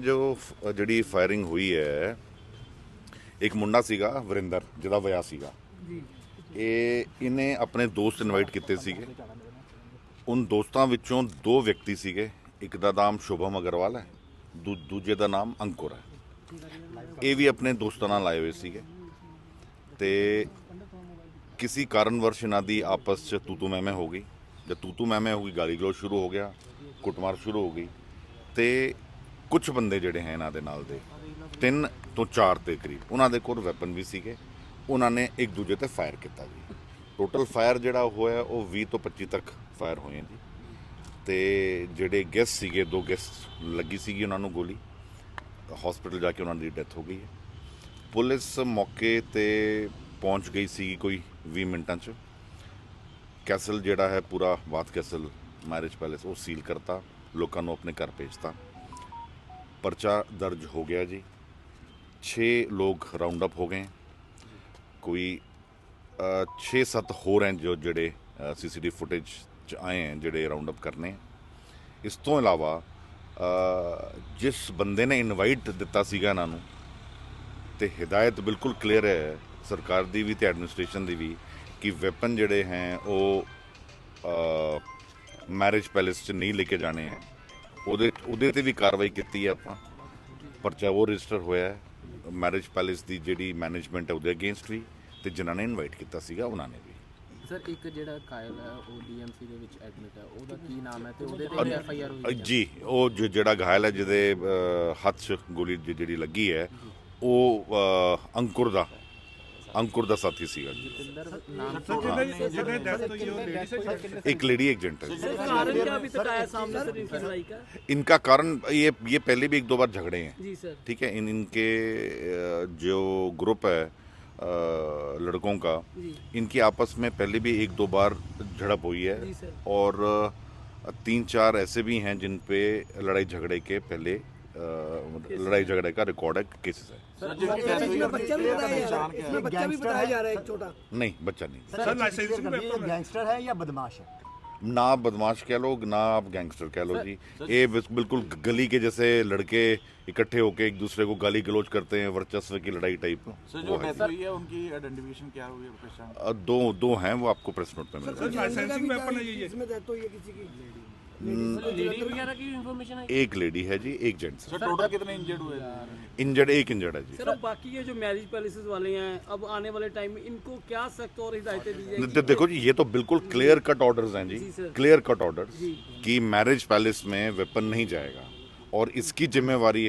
ਜੋ ਜਿਹੜੀ ਫਾਇਰਿੰਗ ਹੋਈ ਹੈ ਇੱਕ ਮੁੰਡਾ ਸੀਗਾ ਵਰਿੰਦਰ ਜਿਹਦਾ ਵਿਆਹ ਸੀਗਾ। ਇਹ ਇਹਨੇ ਆਪਣੇ ਦੋਸਤ ਇਨਵਾਈਟ ਕੀਤੇ ਸੀਗੇ। ਉਨ ਦੋਸਤਾਂ ਵਿੱਚੋਂ ਦੋ ਵਿਅਕਤੀ ਸੀਗੇ। ਇੱਕ ਦਾ ਨਾਮ ਸ਼ੁਭਮ ਅਗਰਵਾਲ ਹੈ ਦੂ- ਦੂਜੇ ਦਾ ਨਾਮ ਅੰਕੁਰ ਹੈ। ਇਹ ਵੀ ਆਪਣੇ ਦੋਸਤਾਂ ਨਾਲ ਆਏ ਹੋਏ ਸੀਗੇ। ਤੇ ਕਿਸੇ ਕਾਰਨਵਰਸ਼ ਇਹਨਾਂ ਦੀ ਆਪਸ ਚ ਤੂਤੂ ਮੈਮੇ ਹੋ ਗਈ। ਜਦ ਤੂਤੂ ਮੈਮੇ ਹੋ ਗਈ ਗਾਲੀ ਗਲੋਚ ਸ਼ੁਰੂ ਹੋ ਗਿਆ ਕੁੱਟਮਾਰ ਸ਼ੁਰੂ ਹੋ ਗਈ। ਤੇ ਕੁਝ ਬੰਦੇ ਜਿਹੜੇ ਹੈ ਇਹਨਾਂ ਦੇ ਨਾਲ ਦੇ, ਤਿੰਨ ਤੋਂ ਚਾਰ ਦੇ ਕਰੀਬ। ਉਹਨਾਂ ਦੇ ਕੋਲ ਵੈਪਨ ਵੀ ਸੀਗੇ, ਉਹਨਾਂ ਨੇ ਇੱਕ ਦੂਜੇ ਤੇ ਫਾਇਰ ਕੀਤਾ ਜੀ। ਟੋਟਲ ਫਾਇਰ ਜਿਹੜਾ ਹੋਇਆ, ਉਹ 20 ਤੋਂ 25 ਤੱਕ ਫਾਇਰ ਹੋਏ ਜੀ। ਤੇ ਜਿਹੜੇ ਗੈਸਟ ਸੀਗੇ, ਦੋ ਗੈਸਟ ਲੱਗੀ ਸੀਗੀ ਉਹਨਾਂ ਨੂੰ ਗੋਲੀ। ਹਸਪੀਟਲ ਜਾ ਕੇ ਉਹਨਾਂ ਦੀ ਡੈਥ ਹੋ ਗਈ ਹੈ। ਪੁਲਿਸ ਮੌਕੇ ਤੇ ਪਹੁੰਚ ਗਈ ਸੀ ਕੋਈ 20 ਮਿੰਟਾਂ 'ਚ। ਕੈਸਲ ਜਿਹੜਾ ਹੈ, ਪੂਰਾ ਬਾਤ ਕੈਸਲ ਮੈਰਿਜ ਪੈਲੇਸ ਉਹ ਸੀਲ ਕਰਤਾ। ਲੋਕਾਂ ਨੂੰ ਆਪਣੇ ਘਰ ਭੇਜਤਾ। ਪਰਚਾ ਦਰਜ ਹੋ ਗਿਆ ਜੀ। 6 ਲੋਕ ਰਾਉਂਡ ਅਪ ਹੋ ਗਏ। ਕੋਈ 6-7 ਹੋਰ ਹਨ ਜੋ ਜਿਹੜੇ ਸੀਸੀਟੀਵੀ ਫੁਟੇਜ ਚ ਆਏ ਹਨ ਜਿਹੜੇ ਰਾਉਂਡ ਅਪ ਕਰਨੇ। ਇਸ ਤੋਂ ਇਲਾਵਾ ਜਿਸ ਬੰਦੇ ਨੇ ਇਨਵਾਈਟ ਦਿੱਤਾ ਸੀਗਾ ਇਹਨਾਂ ਨੂੰ, ਤੇ ਹਦਾਇਤ ਬਿਲਕੁਲ ਕਲੀਅਰ ਹੈ, ਸਰਕਾਰ ਦੀ ਵੀ ਤੇ ਐਡਮਿਨਿਸਟ੍ਰੇਸ਼ਨ ਦੀ ਵੀ, ਕਿ ਵੈਪਨ ਜਿਹੜੇ ਹੈ ਉਹ ਮੈਰਿਜ ਪੈਲੇਸ 'ਚ ਨਹੀਂ ਲੈ ਕੇ ਜਾਣੇ ਹੈ। ਉਹਦੇ ਉਹਦੇ ਤੇ ਵੀ ਕਾਰਵਾਈ ਕੀਤੀ ਹੈ ਆਪਾਂ। ਪਰਚਾ ਉਹ ਰਜਿਸਟਰ ਹੋਇਆ ਹੈ। ਮੈਰਿਜ ਪੈਲੇਸ ਦੀ ਜਿਹੜੀ ਮੈਨੇਜਮੈਂਟ ਹੈ ਉਹਦੇ ਅਗੇਂਸਟ ਵੀ ਤੇ ਜਿਨ੍ਹਾਂ ਨੇ ਇਨਵਾਈਟ ਕੀਤਾ ਸੀਗਾ ਉਹਨਾਂ ਨੇ ਵੀ। ਸਰ ਇੱਕ ਜਿਹੜਾ ਕਾਇਲ ਹੈ ਉਹ ਡੀਐਮਸੀ ਦੇ ਵਿੱਚ ਐਡਮਿਟ ਹੈ। ਉਹਦਾ ਕੀ ਨਾਮ ਹੈ ਤੇ ਉਹਦੇ ਤੇ ਐਫ ਆਈ ਆਰ ਅ, ਹੋਈ ਹੈ? ਜੀ ਉਹ ਜੋ ਜਿਹੜਾ ਘਾਇਲ ਹੈ ਜਿਹਦੇ ਹੱਥ 'ਚ ਗੋਲੀ ਜਿਹੜੀ ਲੱਗੀ ਹੈ ਉਹ ਅੰਕੁਰ ਦਾ। ਅੰਕੁਰ ਦਾ ਸਾਥੀ ਸੀਗਾ ਜੀ ਜਤਿੰਦਰ ਨਾਮ ਜਿਹਦੇ ਡੈਥ ਹੋਈ ਉਹ ਲੇਡੀ एक लेडी एक जेंट है कारण क्या अभी तक आया सामने सर इनकी लड़ाई का इनका कारण ये ये पहले भी एक दो बार झगड़े हैं जी सर ठीक है इन इनके अ, जो ग्रुप है अ, लड़कों का जी इनकी आपस में पहले भी एक दो बार झड़प हुई है जी सर और अ, तीन चार ऐसे भी हैं जिन पे लड़ाई झगड़े के पहले अ, लड़ाई झगड़े का रिकॉर्ड है केसेस है। इसमें बच्चा भी बताया जा रहा है इसमें बच्चा भी बताया जा रहा है एक छोटा। नहीं बच्चा नहीं। सर लाइसेंसिंग पेपर गैंगस्टर है या बदमाश है? ना बदमाश कह लो ना आप गैंगस्टर कह लो जी। ये बिल्कुल गली के जैसे लड़के इकट्ठे होके एक दूसरे को गाली गलोच करते हैं वर्चस्व की लड़ाई टाइप सर जो हुई है उनकी आइडेंटिफिकेशन क्या हुई है दो दो हैं वो आपको प्रेस नोट पे मिल लेडी वगैरह की है? एक लेडी है जी एक जेंट्स सर टोटल कितने इंजर्ड हुए इंजर्ड एक इंजर्ड है जी. सर अब बाकी ये जो मैरिज पैलेसेस वाले हैं अब आने वाले टाइम में इनको क्या सख्त और हिदायतें दी जाएगी? देखो जी ये तो बिल्कुल क्लियर कट ऑर्डर्स हैं जी. Clear cut orders. कि मैरिज पैलेस में वेपन नहीं जाएगा और इसकी जिम्मेवारी